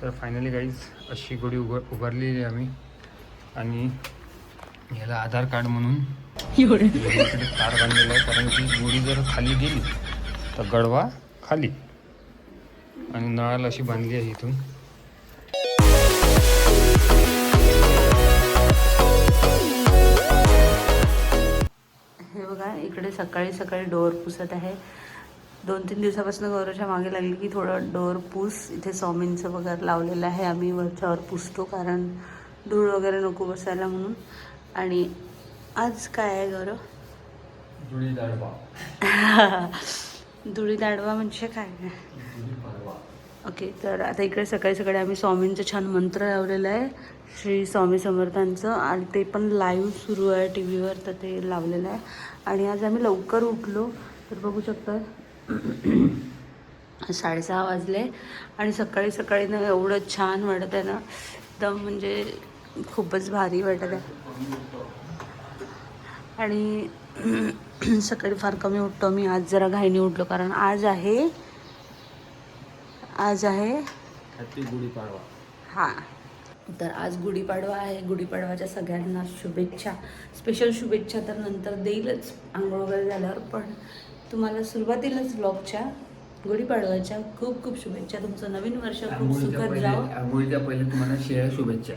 तर finally guys अशी गुढी उभ उभारलेली आहे आम्ही. आणि याला आधार कार्ड म्हणून तार बांधलेला आहे. कारण की गुढी जर खाली गेली तर गडवा खाली. आणि नळाला अशी बांधली आहे इथून. हे बघा इकडे सकाळी सकाळी डोअर पुसत आहे. दोन तीन दिवसापासून गौरवच्या मागे लागली की थोडं डोअर पुस इथे स्वामींचं वगैरे लावलेलं आहे. आम्ही वरच्यावर पुसतो कारण धूळ वगैरे नको बसायला म्हणून. आणि आज काय आहे गौरव? जुळी दाडवा. धुळी दाडवा म्हणजे काय? ओके तर आता इकडे सकाळी सकाळी आम्ही स्वामींचं छान मंत्र लावलेलं आहे. श्री स्वामी समर्थांचं. आणि ते पण लाईव्ह सुरू आहे टी व्हीवर तर ते लावलेलं आहे. आणि आज आम्ही लवकर उठलो. तर बघू शकता साडेसहा वाजले आणि सकाळी सकाळी ना एवढं छान वाटत आहे ना एकदम म्हणजे खूपच भारी वाटत आहे. आणि सकाळी फार कमी उठतो मी आज जरा घाईने उठलो कारण आज आहे आज आहे हॅपी गुढी पाडवा हां. तर आज गुढीपाडवा आहे गुढीपाडवाच्या सगळ्यांना शुभेच्छा. स्पेशल शुभेच्छा तर नंतर देईलच आंघोळ वगैरे झाल्यावर पण तुम्हाला सुरुवातीलाच ब्लॉगच्या गुढीपाडव्याच्या खूप खूप शुभेच्छा. तुमचं नवीन वर्ष खूप सुखद जाओ आंघोळीच्या पहिले तुम्हाला शेळ्या शुभेच्छा.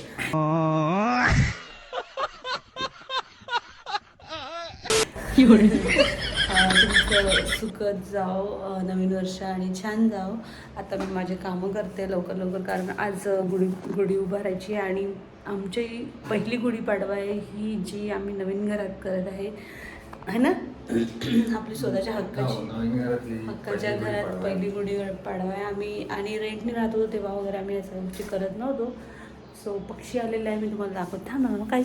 तुमचं सुखद जाओ अं, नवीन वर्ष आणि छान जाओ. आता मी माझे कामं करते लवकर लवकर कारण आज गुढी गुढी उभारायची आहे आणि आमची पहिली गुढीपाडवा आहे ही जी आम्ही नवीन घरात करत आहे. है ना? आपली स्वतःच्या हक्काची हो, हक्काच्या घरात. पहिली गुढी पाडवा आहे आम्ही आणि रेंटने राहत होतो तेव्हा वगैरे आम्ही असं गोष्टी करत नव्हतो. सो पक्षी आलेला आहे मी तुम्हाला दाखवत थांब ना मग काय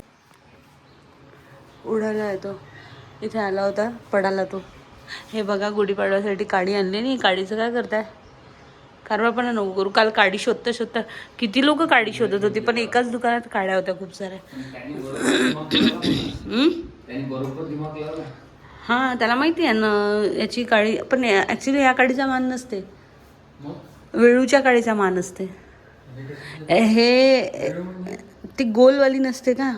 उडाला येतो इथे आला होता पडाला तो. हे बघा गुढीपाडव्यासाठी काडी आणली नाही. काडीचं काय करताय? कारवा पण नको करू. काल काडी शोधता शोधता किती लोक काडी शोधत होती पण एकाच दुकानात काड्या होत्या खूप साऱ्या. हां त्याला माहिती आहे ना याची काळी पण ॲक्च्युली या काडीचा मान नसते. वेळूच्या काळीचा मान असते. हे ती गोलवाली नसते का?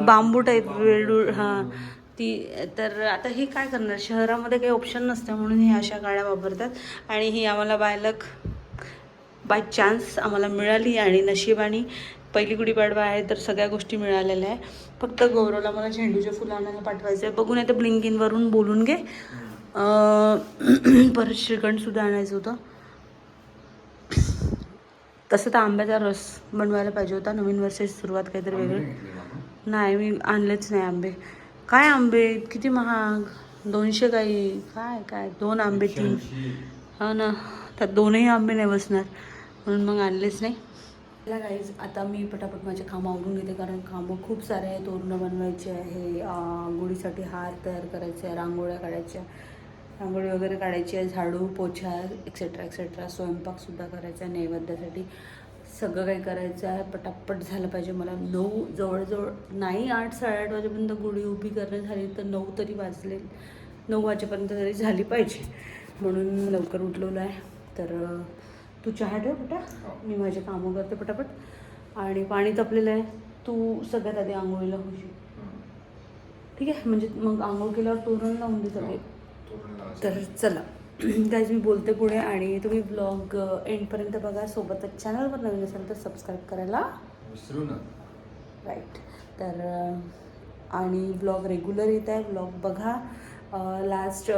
बांबू टाईप वेळूळ हां. ती तर आता हे काय करणार? शहरामध्ये काही ऑप्शन नसते म्हणून हे अशा काळ्या वापरतात. आणि ही आम्हाला बायलक बाय चान्स आम्हाला मिळाली आणि नशिबाने पहिली गुढीपाडवा आहे तर सगळ्या गोष्टी मिळालेल्या आहे. फक्त गौरवला मला झेंडूचे फुलं आणायला पाठवायचं आहे. बघून येतं ब्लिंकिनवरून बोलून घे. परत श्रीखंडसुद्धा आणायचं होतं. तसं तर आंब्याचा रस बनवायला पाहिजे होता. नवीन वर्षाची सुरुवात काहीतरी वेगळं. नाही मी आणलेच नाही आंबे. काय आंबे? किती महाग? दोनशे काही? काय काय? दोन आंबे तीन. हा ना. त्यात दोनही आंबे नाही बसणार. म्हणून मग आणलेच नाही. चला गाईज आता मी पटापट माझे कामं आवरून घेते कारण कामं खूप सारे आहेत. तोरणं बनवायचे आहे गुढीसाठी हार तयार करायचे आहे रांगोळ्या काढायच्या रांगोळी वगैरे काढायची आहे झाडू पोछा एक्सेट्रा एक्सेट्रा स्वयंपाकसुद्धा करायचा आहे नैवेद्यासाठी. सगळं काही करायचं आहे पटापट झालं पाहिजे मला. नऊ जवळजवळ नाही आठ साडेआठ वाजेपर्यंत गुढी उभी करणं झाली तर नऊ तरी वाजले नऊ वाजेपर्यंत तरी झाली पाहिजे. म्हणून लवकर उठलेलो आहे. तर तू चहा ठेव बेटा मी माझे कामं करते पटापट. आणि पाणी तपलेलं आहे. तू सगळ्यात आधी आंघोळीला होशील ठीक आहे? म्हणजे मग आंघोळ केल्यावर तोरण लावून दे सगळे. तर चला. गाईज मी बोलते पुढे आणि तुम्ही ब्लॉग एंडपर्यंत बघा. सोबतच चॅनलवर नवीन असेल तर सबस्क्राईब करायला. विसरू ना राईट तर आणि ब्लॉग रेग्युलर येत आहे. ब्लॉग बघा. लास्ट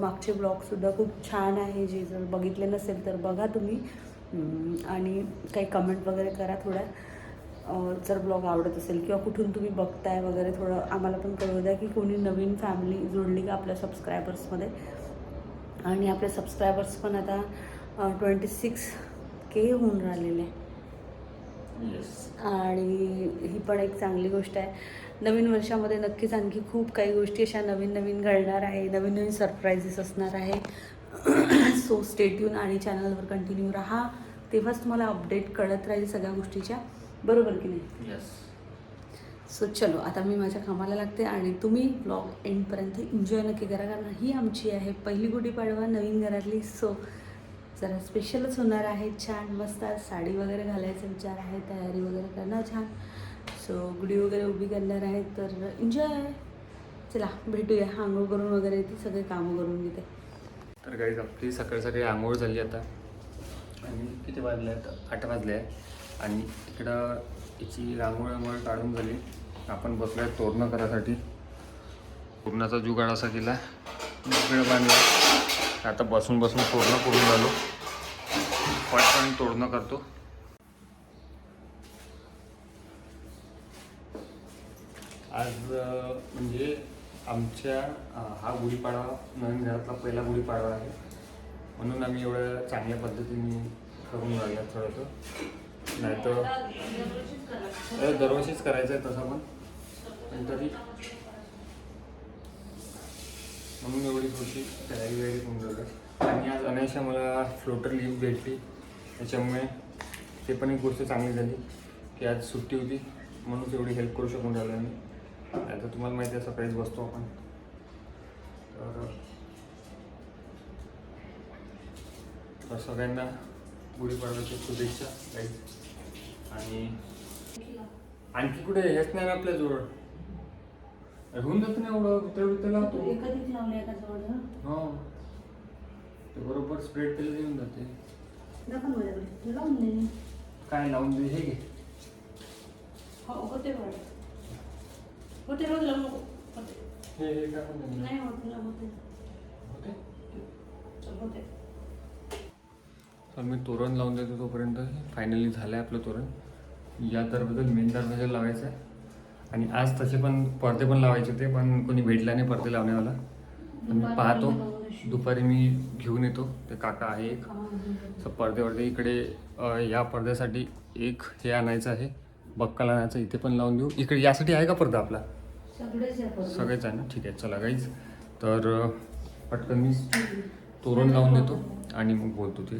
मागचे ब्लॉगसुद्धा खूप छान आहे. जे जर बघितले नसेल तर बघा तुम्ही. आणि काही कमेंट वगैरे करा थोड्या जर ब्लॉग आवडत असेल किंवा कुठून तुम्ही बघताय वगैरे थोडं आम्हाला पण कळू द्या की कोणी नवीन फॅमिली जोडली का आपल्या सबस्क्रायबर्समध्ये आणि आपले सबस्क्रायबर्स पण आता ट्वेंटी सिक्स के होऊन राहिलेले. आणि ही पण एक चांगली गोष्ट आहे. नवीन वर्षामध्ये नक्कीच आणखी खूप काही गोष्टी अशा नवीन नवीन घडणार आहे नवीन नवीन सरप्राईजेस असणार आहे. सो स्टेट्यून आणि चॅनलवर कंटिन्यू राहा. तेव्हाच तुम्हाला अपडेट कळत राहील सगळ्या गोष्टीच्या. बरोबर की नाही? येस सो चलो आता मी माझ्या कामाला लागते आणि तुम्ही ब्लॉग एंडपर्यंत एन्जॉय नक्की करा कारण ही आमची आहे पहिली गुढीपाडवा नवीन घरातली. सो जरा स्पेशलच होणार आहे. छान मस्त साडी वगैरे घालायचा विचार आहे तयारी वगैरे करणार छान. सो गुढी वगैरे उभी करणार आहे तर एन्जॉय चला भेटूया आंघोळ करून वगैरे ती सगळे कामं करून घेते. तर काही आपली सकाळी सकाळी आंघोळ झाली आता. आणि किती वाजले आहेत? आठ वाजले आहे आणि तिकडं तिची रांगोळ रांगोळ काढून झाली. आपण बसलो आहे तोरणं करायसाठी. पूर्णाचा जुगाड असा केला. वेळ बांधला. आता बसून बसून तोरणं करून झालो पटकन तोरणं करतो. आज म्हणजे आमच्या हा गुढीपाडवा नवीन घरातला पहिला गुढीपाडवा आहे. म्हणून आम्ही एवढ्या चांगल्या पद्धतीने करून राहिलो थोडंसं. नाही तर दरवर्षीच करायचं आहे तसं पण. पण तरी म्हणून एवढी थोडीशी तयारी वगैरे करून राहिलं आणि आज अनायशा मला फ्लोटर लीव भेटली. त्याच्यामुळे ते पण एक गोष्ट चांगली झाली की आज सुट्टी होती. म्हणून एवढी हेल्प करू शकून राहिलो मी आता तुम्हाला माहिती आहे सकाळीच बसतो आपण तर तर सगळ्यांना गुढीपाडव्याच्या शुभेच्छा काही आणि आणखी कुठे हेच नाही ना आपल्या जवळ होऊन जातं ना एवढं वितळ वितळ लावतो हो? ते बरोबर स्प्रेड केलं येऊन जाते. काय लावून दे हे घे. होते तर मी तोरण लावून देतो तोपर्यंत फायनली झालं आहे आपलं तोरण या दरबद्दल मेन दरवाजा लावायचा आहे आणि आज तसे पण पडदे पण लावायचे होते पण कोणी भेटला नाही पडदे लावण्यावाला पण मी पाहतो दुपारी मी घेऊन येतो ते काका आहे एक तर पडदे वडदे इकडे या पडद्यासाठी एक हे आणायचं आहे बक्कल आणायचं इथे पण लावून देऊ इकडे यासाठी आहे का पडदा आपला सगळेच आहे ना? ठीक आहे चला गाईज तर पटकन मी तोरण लावून देतो आणि मग बोलतो ते.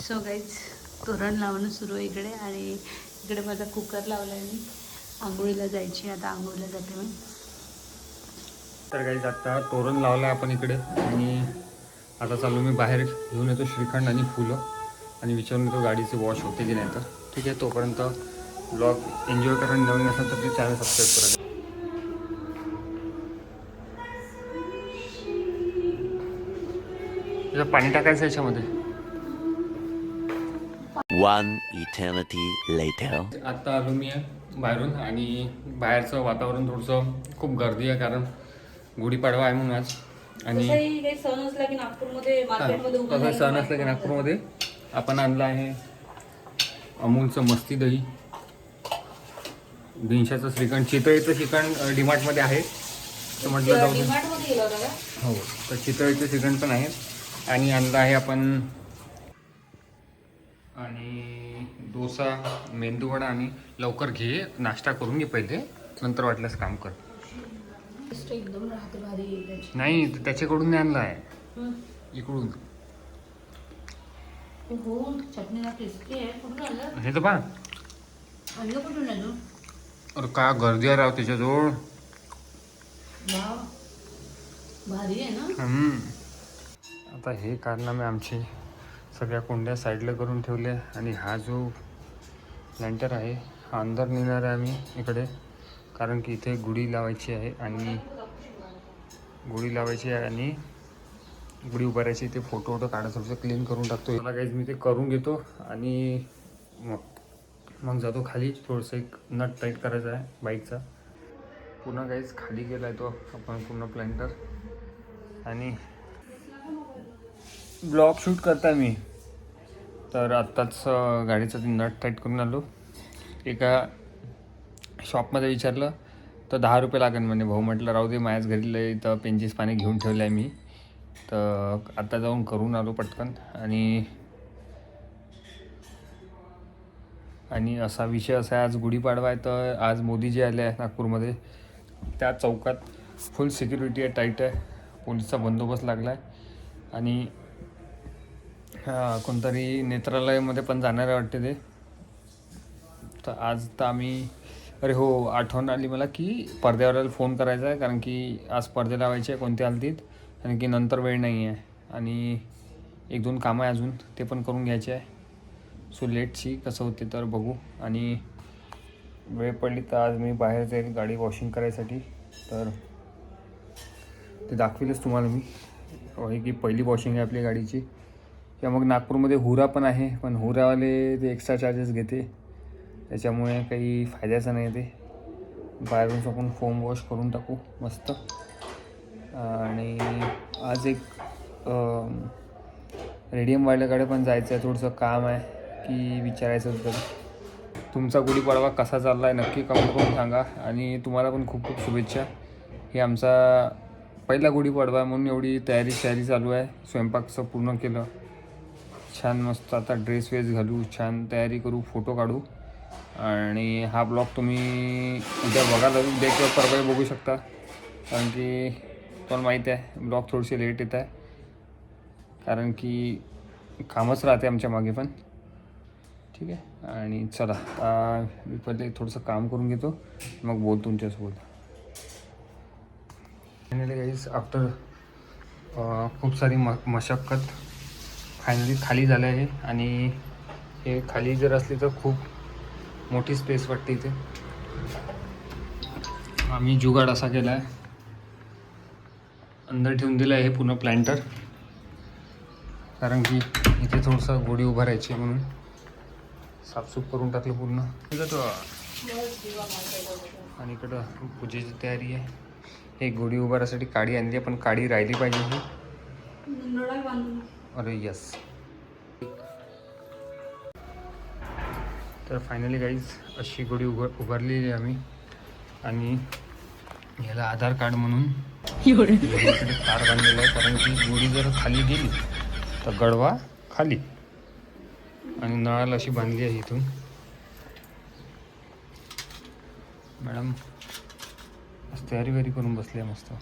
सो गाईज तोरण लावणं सुरू आहे इकडे आणि इकडे माझा कुकर लावला आहे मी. आंघोळीला जायची आता आंघोळीला जाते मी. तर काही आता तोरण लावलं आपण इकडे आणि आता चालू मी बाहेर घेऊन येतो श्रीखंड आणि फुलं. आणि विचारून येतो गाडीचे वॉश होते की नाही तर. ठीक आहे तोपर्यंत ब्लॉग एन्जॉय करा आणि नवीन असेल तर प्लीज चॅनल सबस्क्राईब करा. पाणी टाकायचं याच्यामध्ये. One eternity later. आता आलो मी बाहेरून आणि बाहेरचं वातावरण थोडंसं खूप गर्दी आहे कारण गुढीपाडवा आहे म्हणून आज. आणि तसंही काही सण असला की नागपूरमध्ये तसं सण असलं की नागपूरमध्ये आपण आणलं आहे अमूलचं मस्ती दही. दिनशाचं श्रीखंड चितळीचं श्रीखंड डिमार्टमध्ये आहे. तर म्हटलं जाऊ दे. हो तर चितळीचं श्रीखंड पण आहे. आणि आणलं आहे आपण आणि डोसा मेंदूवडा आणि लवकर घे नाश्ता करून घे पहिले नंतर वाटल्यास काम कर. एकदम नाही त्याच्याकडून नाही आणलं आहे हं. इकडून. हो आहे आणलं? हे तर पहा. अरे का गर्दी आहे राव त्याच्याजवळ. भारी आहे ना. आता हे कारनामे आमचे सगळ्या कोंड्या साईडला करून ठेवल्या आणि हा जो लँटर आहे. हा अंदर नेणार आहे आम्ही इकडे. कारण की इथे गुढी लावायची आहे आणि गुढी लावायची आहे आणि गुढी उभारायची ते फोटो वोटो काढायचं क्लीन करून टाकतो मला काहीच मी ते करून घेतो आणि मग मग जातो खाली. थोडंसं एक नट टाईट करायचा आहे बाईकचा पुन्हा काहीच खाली गेला आहे तो. आपण पूर्ण प्लॅन्टर आणि ब्लॉग शूट करता मी. तर आत्ताच गाडीचं ते नट टाईट करून आलो. एका शॉपमध्ये विचारलं तर दहा रुपये लागेल म्हणे. भाऊ म्हटलं राहू दे माझ्याच घरी लय इथं पेंचीस पाणी घेऊन ठेवलं आहे मी. तर आता जाऊन करून आलो पटकन. आणि आणि असा विषय असा आहे आज गुढीपाडवा आहे तर आज मोदी जे आले आहे नागपूरमध्ये. त्या चौकात फुल सिक्युरिटी आहे टाईट आहे. पोलिसचा बंदोबस्त लागला आहे. आणि कोणतरी नेत्रालयामध्ये पण जाणार आहे वाटते ते. तर आज तर आम्ही अरे हो आठवण आली मला की पडद्यावर फोन करायचा आहे कारण की आज पडदे लावायचे आहे कोणत्या हल्दीत आणि की नंतर वेळ नाही आहे. आणि एक दोन कामं आहे अजून ते पण करून घ्यायचे आहे. सो लेटची कसं होते तर बघू. आणि वेळ पडली तर आज मी बाहेर जाईल गाडी वॉशिंग करायसाठी. तर ते दाखवेलच तुम्हाला मी. हो, की पहिली वॉशिंग आहे आपली गाडीची. किंवा मग नागपूरमध्ये हुरा पण आहे पण हुरावाले ते एक्स्ट्रा चार्जेस घेते. त्याच्यामुळे काही फायद्याचं नाही ते. बाहेरून आपण फोम वॉश करून टाकू मस्त. आणि आज एक रेडियम वाल्याकडे पण जायचं आहे थोडंसं काम आहे की विचारायचं होतं. तुमचा गुढीपाडवा कसा चालला आहे नक्की कमेंट करून सांगा. आणि तुम्हाला पण खूप खूप शुभेच्छा. हे आमचा पहिला गुढीपाडवा आहे म्हणून एवढी तयारी तयारी चालू आहे. स्वयंपाकचं पूर्ण केलं. छान मस्त आता ड्रेस वेस घालू छान तयारी करू फोटो काढू. आणि हा ब्लॉग तुम्ही उद्या बघायला उद्या किंवा परवा बघू शकता. कारण की तुम्हाला माहीत आहे ब्लॉग थोडीशी लेट येत आहे. कारण की कामच राहते आमच्या मागे पण. ठीक आहे? आणि चला आता मी पहिले थोडंसं काम करून घेतो. मग बोल तुमच्यासोबत. फायनली गाईज आफ्टर खूप सारी म मशक्कत फायनली खाली झालं आहे. आणि हे खाली जर असली तर खूप मोठी स्पेस वाटते इथे. आम्ही जुगाड असा केला आहे. अंदर ठेवून दिलं आहे पूर्ण प्लॅन्टर कारण की इथे थोडंसं गोडी उभा राहायची आहे म्हणून. साफसूफ करून टाकलं पूर्ण. आणि इकडं पूजेची तयारी आहे. हे गोडी उभारासाठी काडी आणली आहे पण काडी राहिली पाहिजे ही. अरे यस तर फायनली गाईज अशी गोडी उभार उभारलेली आहे आम्ही. आणि याला आधार कार्ड म्हणून तार बांधलेला आहे. कारण की गोडी जर खाली गेली तर गडवा खाली. आणि नळाला अशी बांधली आहे इथून. मॅडम तयारी वरी करून बसली आहे मस्त.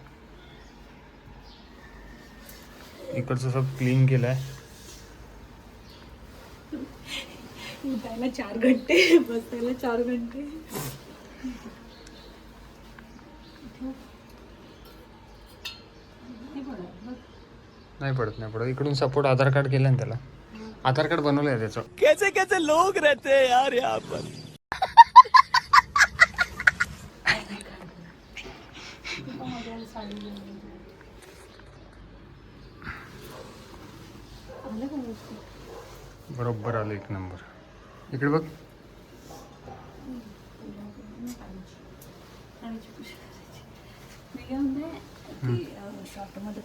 इकडचं सब क्लीन केलं आहे उठायला चार घंटे बसायला चार घंटे. नाही पडत नाही पडत. इकडून सपोर्ट आधार कार्ड केलं ना त्याला. आधार कार्ड बनवलं आहे त्याचं. कैसे कैसे लोग रहते हैं यार यहाँ पर बरोबर आलं एक नंबर. इकडे बघ.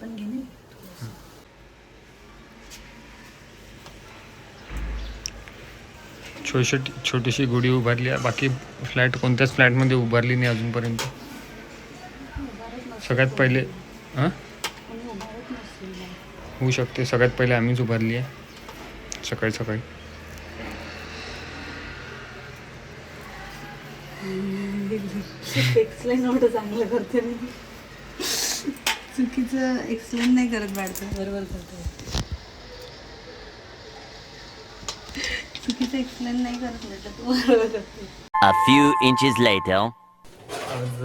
पण घेणे छोटी छोटीशी गुढी उभारली आहे. बाकी फ्लॅट कोणत्याच फ्लॅटमध्ये उभारली नाही अजूनपर्यंत. सगळ्यात पहिले हां? होऊ शकते. सगळ्यात पहिले आम्हीच उभारली आहे. सकाळी सकाळी. एक्सप्लेन एवढं चांगलं करते मी. चुकीचं एक्सप्लेन नाही करत मॅडम बरोबर करते. चुकीचं एक्सप्लेन नाही करत म्हटलं तू बरोबर करते. A few inches later. आज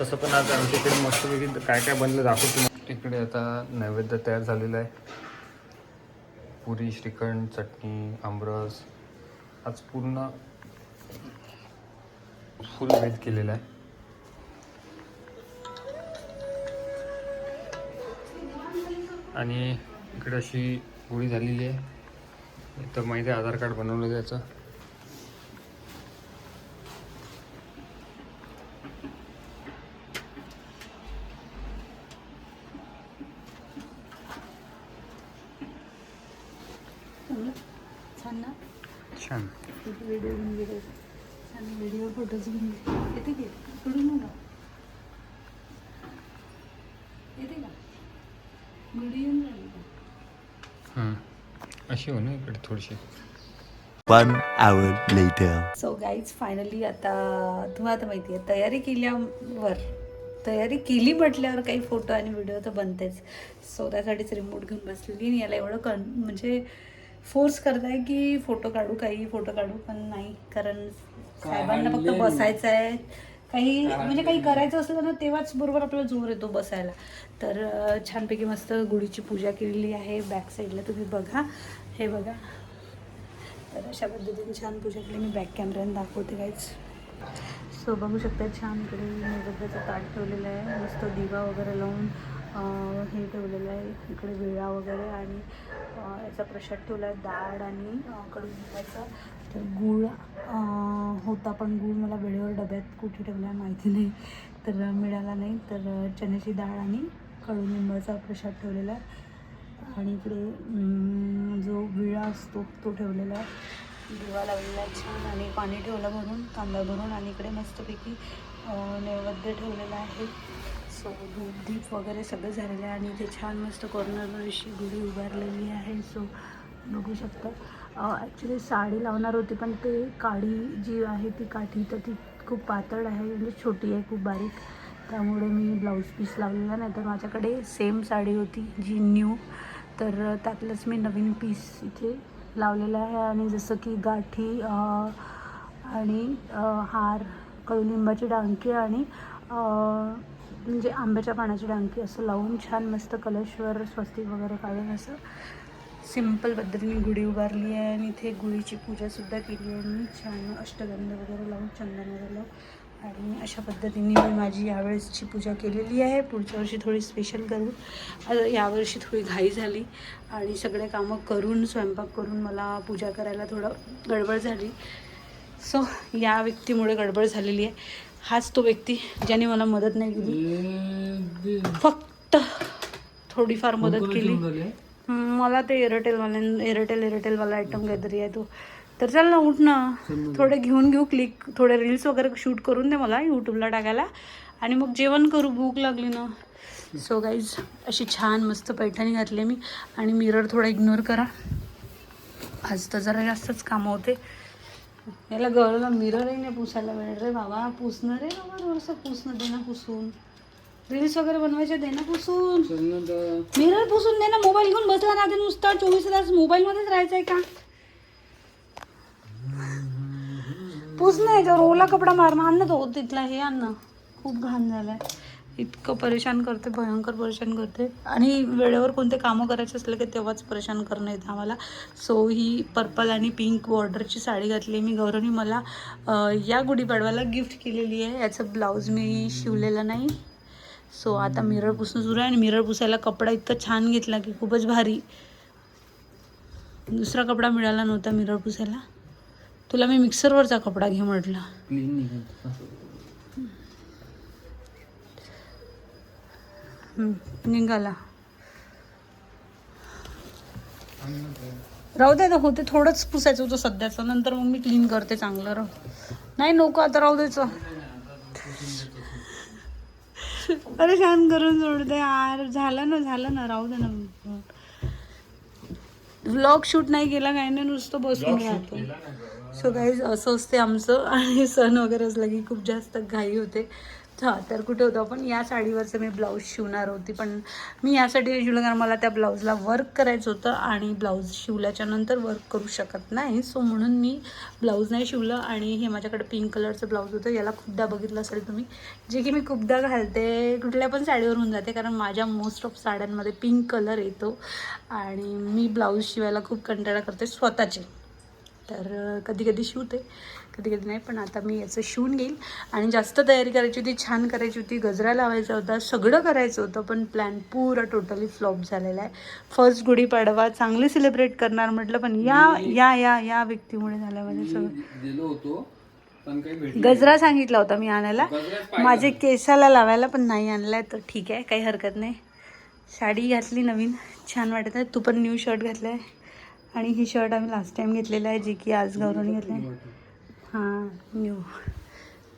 तसं पण आज आमच्या इकडे मस्तपैकी काय काय बनलं दाखवतो तुम्हाला. इकडे आता नैवेद्य तयार झालेला आहे. पुरी श्रीखंड चटणी आमरस. आज पूर्ण फुल वेज केलेला आहे. आणि इकडे अशी गोळी झालेली आहे. तर माहिती आहे आधार कार्ड बनवलं त्याचं. छान ना? छान. व्हिडिओ घेऊन गेले. छान व्हिडिओ फोटोज घेऊन गेले येते की कडून ना येते का व्हिडिओ येऊन राहिली का हां. अशी हो ना इकडे थोडीशी. One hour later. So guys finally आता तुम्हाला तर माहिती आहे तयारी केल्यावर तयारी केली म्हटल्यावर काही फोटो आणि व्हिडिओ तर बनतेच. सो त्यासाठीच रिमोट घेऊन बसलेली आणि याला एवढं कन म्हणजे फोर्स करताय की फोटो काढू काही फोटो काढू पण नाही. कारण साहेबांना फक्त बसायचं आहे काही म्हणजे काही करायचं असलं ना तेव्हाच बरोबर आपल्याला जोर येतो बसायला. तर छानपैकी मस्त गुढीची पूजा केलेली आहे. बॅक साईडला तुम्ही बघा. हे बघा. तर अशा पद्धतीने छान पूजा केली. मी बॅक कॅमेऱ्याने दाखवते काहीच सो बघू शकता छान इकडे नैवेद्याचं ताट ठेवलेलं आहे. मस्त दिवा वगैरे लावून हे ठेवलेलं आहे. इकडे विळा वगैरे आणि याचा प्रसाद ठेवला आहे. डाळ आणि कडुलिंबाचा तर गूळ होता पण गूळ मला वेळेवर डब्यात कुठे ठेवला आहे माहिती नाही. तर मिळाला नाही. तर चण्याची डाळ आणि कडुलिंबाचा प्रसाद ठेवलेला. आहे आणि इकडे जो विळा असतो तो ठेवलेला. आहे दिवा लावलेला आहे छान आणि पाणी ठेवलं भरून तांब्या भरून आणि इकडे मस्तपैकी नैवेद्य ठेवलेला आहे. सो धूप दीप वगैरे सगळं झालेलं आहे आणि इथे छान मस्त कॉर्नरवर अशी गुढी उभारलेली आहे. सो बघू शकता. ॲक्च्युली साडी लावणार होती पण ते काडी जी आहे ती काठी तर ती खूप पातळ आहे म्हणजे छोटी आहे खूप बारीक. त्यामुळे मी ब्लाऊज पीस लावलेला नाही तर माझ्याकडे सेम साडी होती जी न्यू तर त्यातलंच मी नवीन पीस इथे लावलेला आहे आणि जसं की गाठी आणि हार कडुलिंबाची डांकी आणि म्हणजे आंब्याच्या पाण्याची डांकी असं लावून छान मस्त कलशवर स्वस्तिक वगैरे काढून असं सिंपल पद्धतीने गुढी उभारली आहे आणि इथे गुढीची पूजासुद्धा केली आहे. मी छान अष्टगंध वगैरे लावून चंदन वगैरे लावून आणि अशा पद्धतीने मी माझी यावेळेसची पूजा केलेली आहे. पुढच्या वर्षी थोडी स्पेशल करू. आता यावर्षी थोडी घाई झाली आणि सगळे कामं करून स्वयंपाक करून मला पूजा करायला थोडं गडबड झाली. सो या व्यक्तीमुळे गडबड झालेली आहे. हाच तो व्यक्ती ज्याने मला मदत नाही केली. फक्त थोडीफार मदत केली. मला ते एअरटेलवाल्या एअरटेल एअरटेलवाला आयटम काहीतरी आहे तो. तर चल ना उठ ना. थोडे घेऊन घेऊ क्लिक थोडे रील्स वगैरे शूट करून दे मला यूट्यूबला टाकायला. आणि मग जेवण करू भूक लागली ना. सो गाईज अशी छान मस्त पैठणी घातली मी. आणि मिरर थोडा इग्नोर करा. आज तर जरा जास्तच कामं होते. याला गळला मिररही नाही पुसायला वेळ रे बाबा. पुसणं रे बाबा थोडंसं पुसणं दे ना पुसून. रील्स वगैरे बनवायचे दे ना पुसून. मिरर पुसून दे ना मोबाईल घेऊन बसला ना ते नुसता. चोवीस तास मोबाईलमध्येच राहायचं आहे का? पुस ना याच्यावर ओला कपडा मार. आण ना तो तिथला हे आण ना. खूप घाण झालाय. इतकं परेशान करते भयंकर परेशान करते. आणि वेळेवर कोणते कामं करायचे असले की तेव्हाच परेशान करणं येतं आम्हाला. सो ही पर्पल आणि पिंक बॉर्डरची साडी घातली मी. गौरवनी मला या गुढीपाडव्याला गिफ्ट केलेली आहे. याचं ब्लाऊज मी शिवलेलं नाही. सो आता मिरर पुसणं सुरू आहे आणि मिरर पुसायला कपडा इतका छान घेतला की खूपच भारी. दुसरा कपडा मिळाला नव्हता मिरर पुसायला. तुला मी मिक्सरवरचा कपडा घे म्हटलं. निघाला. राहू दे ना होते थोडंच पुसायचं होतं सध्याचं. नंतर मग मी क्लीन करते चांगलं राहू. नाही नको आता राहू द्यायचं अरे छान करून सोडते यार. झालं ना झालं ना. राहू दे ना. व्लॉग शूट नाही केला काही नाही नुसतं बसून राहतो. सो गाईज असं असते आमचं. आणि सण वगैरे असलं की खूप जास्त घाई होते. हां तर कुठे होतो आपण? या साडीवरचं मी ब्लाऊज शिवणार होती पण मी यासाठी शिवलं कारण मला त्या ब्लाऊजला वर्क करायचं होतं आणि ब्लाऊज शिवल्याच्या नंतर वर्क करू शकत नाही. सो म्हणून मी ब्लाऊज नाही शिवलं आणि हे माझ्याकडे पिंक कलरचं ब्लाऊज होतं. याला खूपदा बघितलं असेल तुम्ही. जे की मी खूपदा घालते. कुठल्या पण साडीवर होऊन जाते कारण माझ्या मोस्ट ऑफ साड्यांमध्ये पिंक कलर येतो. आणि मी ब्लाऊज शिवायला खूप कंटाळा करते स्वतःचे. तर कधी कधी शिवते कधी कधी नाही पण आता मी याचं शिवून घेईल. आणि जास्त तयारी करायची होती छान करायची होती. गजरा लावायचा होता सगळं करायचं होतं पण प्लॅन पुरा टोटली फ्लॉप झालेला आहे. फर्स्ट गुढीपाडवा चांगली सेलिब्रेट करणार म्हटलं पण या या या या व्यक्तीमुळे झालं माझं सगळं. गजरा सांगितला होता मी आणायला. माझे केसाला लावायला पण नाही आणलाय तर ठीक आहे काही हरकत नाही. साडी घातली नवीन. छान वाटत आहे तू पण न्यू शर्ट घातलं आहे आणि ही शर्ट आम्ही लास्ट टाइम घेतलेलं आहे जे की आज गौरवने घेतलं आहे. हां न्यू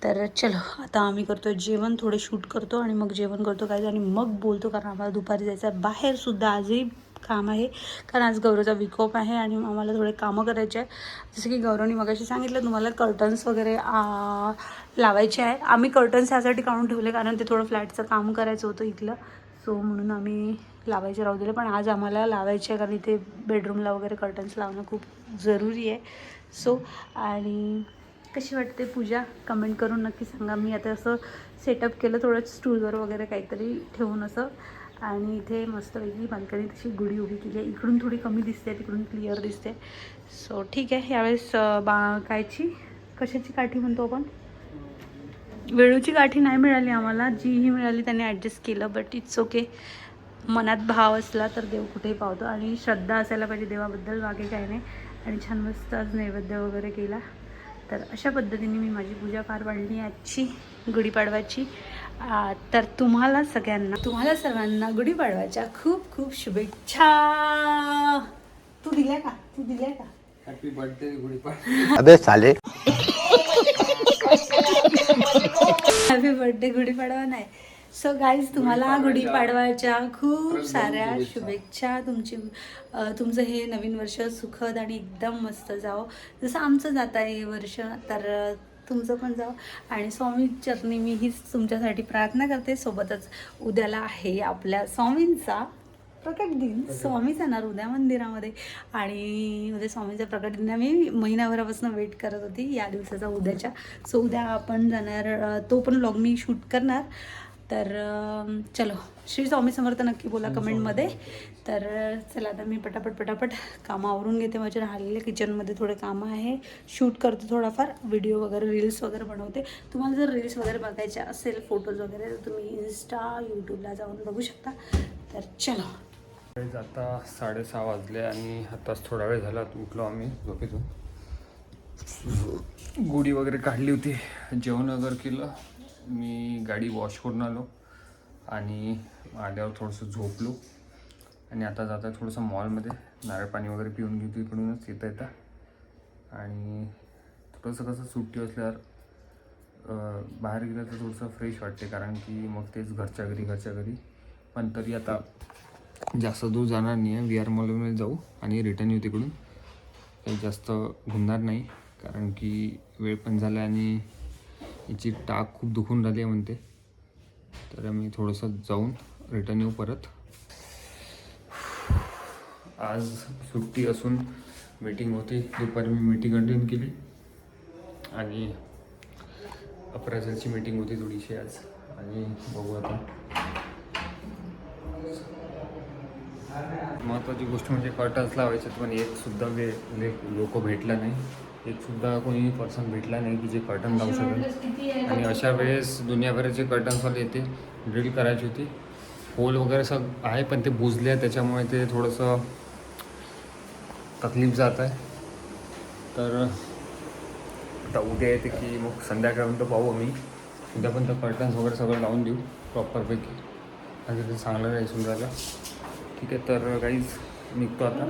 तर चलो आता आम्ही करतो जेवण थोडे शूट करतो आणि मग जेवण करतो काय आणि मग बोलतो कारण आम्हाला दुपारी जायचं आहे. बाहेरसुद्धा आजही काम आहे कारण आज गौरवचा विकोप आहे आणि आम्हाला थोडे कामं करायचे आहे जसं की गौरवनी मगाशी सांगितलं तुम्हाला कर्टन्स वगैरे लावायचे आहे. आम्ही कर्टन्स यासाठी काढून ठेवले कारण ते थोडं फ्लॅटचं काम करायचं होतं इथलं. सो म्हणून आम्ही लावायचे राहू दिले. पण आज आम्हाला लावायचे आहे कारण इथे बेडरूमला वगैरे कर्टन्स लावणं खूप जरुरी आहे. सो आणि कशी वाटते पूजा? कमेंट करून नक्की सांगा. मी आता असं सेटअप केलं थोडं स्टूलवर वगैरे काहीतरी ठेवून असं. आणि इथे मस्तपैकी बाल्कनी तशी गुढी उभी केली आहे. इकडून थोडी कमी दिसते तिकडून क्लिअर दिसते. सो ठीक आहे. यावेळेस बा कायची? कशाची काठी म्हणतो आपण? वेळूची काठी नाही मिळाली आम्हाला. जी ही मिळाली त्यांनी ॲडजस्ट केलं बट इट्स ओके मनात भाव असला तर देव कुठेही पावतो. आणि श्रद्धा असायला पाहिजे देवाबद्दल मागे काही नाही. आणि छान मस्त आज नैवेद्य वगैरे केला. तर अशा पद्धतीने मी माझी पूजा पार पाडली आजची गुढीपाडवाची आ, तर तुम्हाला सगळ्यांना तुम्हाला सर्वांना गुढीपाडवाच्या खूप खूप शुभेच्छा. तू दिल्या का? तू दिल्या का? Happy birthday Gudi Padwa. अबे साले. हॅपी बर्थडे गुढीपाडवा नाही. सो गाईज तुम्हाला गुढीपाडवाच्या खूप साऱ्या शुभेच्छा. तुमची तुमचं हे नवीन वर्ष सुखद आणि एकदम मस्त जावं. जसं आमचं जात आहे हे वर्ष तर तुमचं पण जावं. आणि स्वामी चरणी मी हीच तुमच्यासाठी प्रार्थना करते. सोबतच उद्याला आहे आपल्या स्वामींचा प्रकट दिन. स्वामी जाणार उद्या मंदिरामध्ये. आणि उद्या स्वामीचा प्रकट दिन मी महिनाभरापासून वेट करत होती. या दिवसाचा उद्याच्या. सो उद्या आपण जाणार तो पण व्लॉग मी शूट करणार. तर चलो. श्री स्वामी समर्थ नक्की बोला कमेंटमध्ये. तर चला आता मी पटापट पटापट कामं आवरून घेते. माझे राहिलेले किचनमध्ये थोडे कामं आहे. शूट करते थोडाफार. व्हिडिओ वगैरे रील्स वगैरे बनवते. तुम्हाला जर रील्स वगैरे बघायचे असेल फोटोज वगैरे तर तुम्ही इन्स्टा यूट्यूबला जाऊन बघू शकता. तर चलो. आता साडेसहा वाजले आणि आताच थोडा वेळ झाला. उठलो आम्ही झोपेतून. गुढी वगैरे काढली होती. जेवण वगैरे केलं. मी गाडी वॉश करून आलो आणि आल्यावर थोडंसं झोपलो. आणि आता जाता थोडंसं मॉलमध्ये. नारळ पाणी वगैरे पिऊन घेतो इकडूनच येता येता. आणि थोडंसं कसं सुट्टी असल्यावर बाहेर गेलं तर थोडंसं फ्रेश वाटते. कारण की मग तेच घरच्या घरी घरच्या घरी. पण तरी आता जास्त दूर जाणार नाही आहे वी आर मॉलमध्ये जाऊ आणि रिटर्न येऊ तिकडून. काही जास्त घुमणार नाही. कारण की वेळ पण झाला आणि हिची टाक खूप दुखून राहिली आहे म्हणते. तर आम्ही थोडंसं जाऊन रिटर्न येऊ परत. आज सुट्टी असून मीटिंग होती. दुपारी मी मीटिंग अटेंड केली. आणि अप्राझलची मीटिंग होती थोडीशी आज. आणि बघू आता. महत्त्वाची गोष्ट म्हणजे कर्टन्स लावायचे पण एक सुद्धा वे म्हणजे लोक भेटला नाही. एक सुद्धा कोणी पर्सन भेटला नाही की जे कर्टन लावू शकेल. आणि अशा वेळेस दुनियाभराचे कर्टन्सवाले येते ड्रिल करायची होती. होल वगैरे सग आहे पण ते बुजले आहे त्याच्यामुळे ते थोडंसं तकलीफ जात आहे. तर आता उद्या येते की मग संध्याकाळपर्यंत पाहू आम्ही. उद्यापर्यंत कर्टन्स वगैरे सगळं लावून देऊ प्रॉपरपैकी आणि ते चांगलं राहील सुंदरला. ठीक आहे तर काहीच निघतो आता.